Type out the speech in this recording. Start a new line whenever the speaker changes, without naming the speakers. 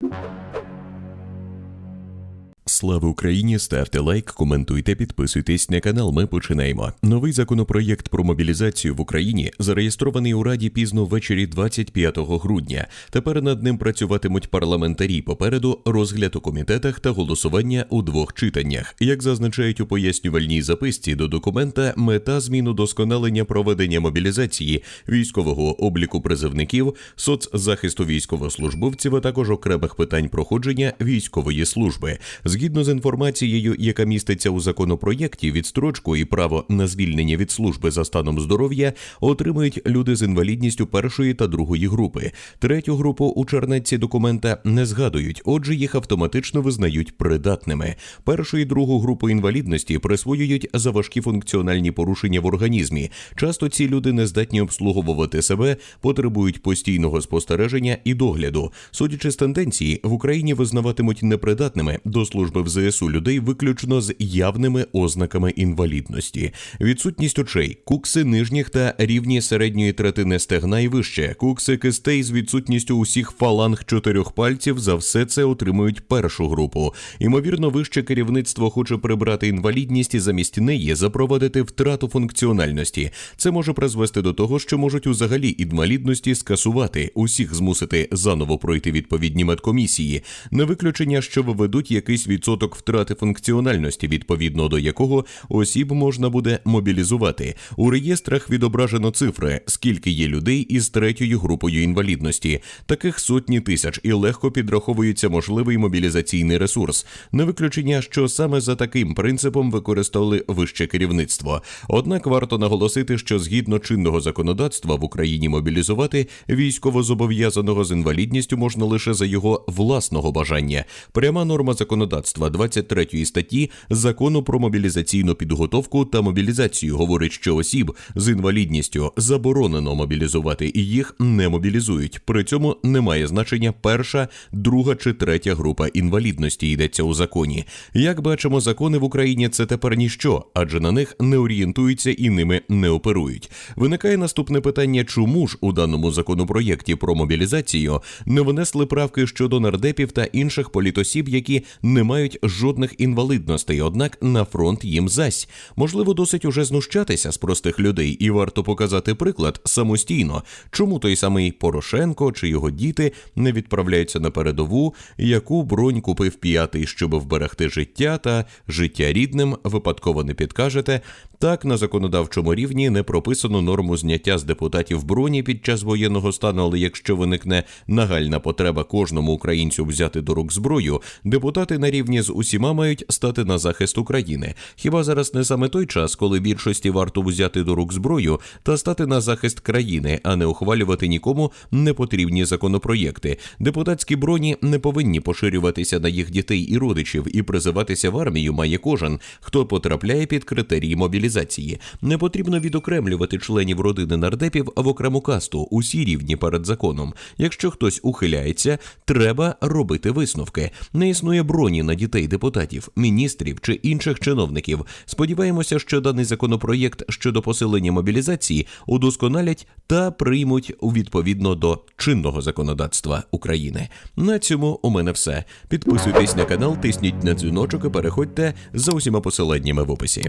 you Слава Україні! Ставте лайк, коментуйте, підписуйтесь на канал. Ми починаємо. Новий законопроєкт про мобілізацію в Україні зареєстрований у Раді пізно ввечері 25 грудня. Тепер над ним працюватимуть парламентарі. Попереду розгляд у комітетах та голосування у двох читаннях. Як зазначають у пояснювальній записці до документа, мета змін удосконалення проведення мобілізації, військового обліку призивників, соцзахисту військовослужбовців, а також окремих питань проходження військової служби. Згідно з інформацією, яка міститься у законопроєкті, відстрочку і право на звільнення від служби за станом здоров'я отримують люди з інвалідністю першої та другої групи. Третю групу у чернетці документа не згадують, отже, їх автоматично визнають придатними. Першу і другу групу інвалідності присвоюють за важкі функціональні порушення в організмі. Часто ці люди не здатні обслуговувати себе, потребують постійного спостереження і догляду. Судячи з тенденції, в Україні визнаватимуть непридатними до служби в ЗСУ людей виключно з явними ознаками інвалідності, відсутність очей, кукси нижніх та рівні середньої третини стегна і вище, кукси кистей з відсутністю усіх фаланг чотирьох пальців. За все це отримують першу групу. Ймовірно, вище керівництво хоче прибрати інвалідність і замість неї запровадити втрату функціональності. Це може призвести до того, що можуть узагалі інвалідності скасувати, усіх змусити заново пройти відповідні медкомісії. Не виключення, що виведуть якийсь відсоток втрати функціональності, відповідно до якого осіб можна буде мобілізувати. У реєстрах відображено цифри, скільки є людей із третьою групою інвалідності. Таких сотні тисяч і легко підраховується можливий мобілізаційний ресурс. Не виключення, що саме за таким принципом використовували вище керівництво. Однак варто наголосити, що згідно чинного законодавства в Україні мобілізувати військовозобов'язаного з інвалідністю можна лише за його власного бажання. Пряма норма законодавства 23 статті закону про мобілізаційну підготовку та мобілізацію говорить, що осіб з інвалідністю заборонено мобілізувати і їх не мобілізують. При цьому немає значення перша, друга чи третя група інвалідності йдеться у законі. Як бачимо, закони в Україні це тепер ніщо, адже на них не орієнтуються і ними не оперують. Виникає наступне питання: чому ж у даному законопроєкті про мобілізацію не внесли правки щодо нардепів та інших політосіб, які не мають жодних інвалідностей, однак на фронт їм зась. Можливо, досить уже знущатися з простих людей, і варто показати приклад самостійно, чому той самий Порошенко чи його діти не відправляються на передову, яку бронь купив п'ятий, щоб вберегти життя та життя рідним, випадково не підкажете. Так на законодавчому рівні не прописано норму зняття з депутатів броні під час воєнного стану, але якщо виникне нагальна потреба кожному українцю взяти до рук зброю, депутати на рівні з усіма мають стати на захист України. Хіба зараз не саме той час, коли більшості варто взяти до рук зброю та стати на захист країни, а не ухвалювати нікому непотрібні законопроєкти? Депутатські броні не повинні поширюватися на їх дітей і родичів, і призиватися в армію має кожен, хто потрапляє під критерії мобілізації. Не потрібно відокремлювати членів родини нардепів в окрему касту, усі рівні перед законом. Якщо хтось ухиляється, треба робити висновки. Не існує броні на дітей депутатів, міністрів чи інших чиновників. Сподіваємося, що даний законопроєкт щодо посилення мобілізації удосконалять та приймуть відповідно до чинного законодавства України. На цьому у мене все. Підписуйтесь на канал, тисніть на дзвіночок і переходьте за усіма посиланнями в описі.